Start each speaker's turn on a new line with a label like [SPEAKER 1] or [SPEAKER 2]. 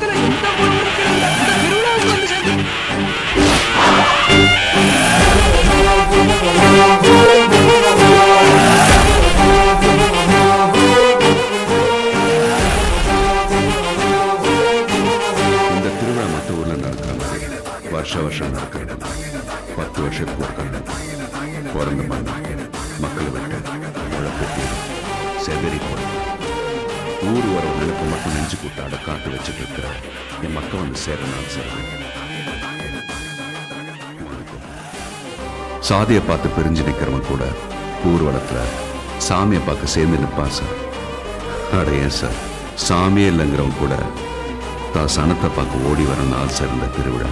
[SPEAKER 1] உலகத்துல எந்த குழு இருக்கிற எந்த திருவிழாவுக்கு வந்து
[SPEAKER 2] இந்த திருவிழா மற்ற ஊர்ல நடக்கிற மாதிரி வருஷ வருஷம் நடக்கிறது பத்து வருஷம் போகிறது பிறந்த மக்கள் ஊர் வர மட்டும் அஞ்சு கூட்ட காட்டு வச்சுட்டு இருக்கிற என் மக்கள் வந்து சேர நான் சாதியை பார்த்து பிரிஞ்சு நிற்கிறவன் கூட ஊர்வலத்தில் சாமியை பார்க்க சேர்ந்து நிற்பான் சார். அட ஏன் சார்? சாமியே இல்லைங்கிறவன் கூட தான் சனத்தை பார்க்க ஓடி வர நாள் சார் இந்த திருவிழா.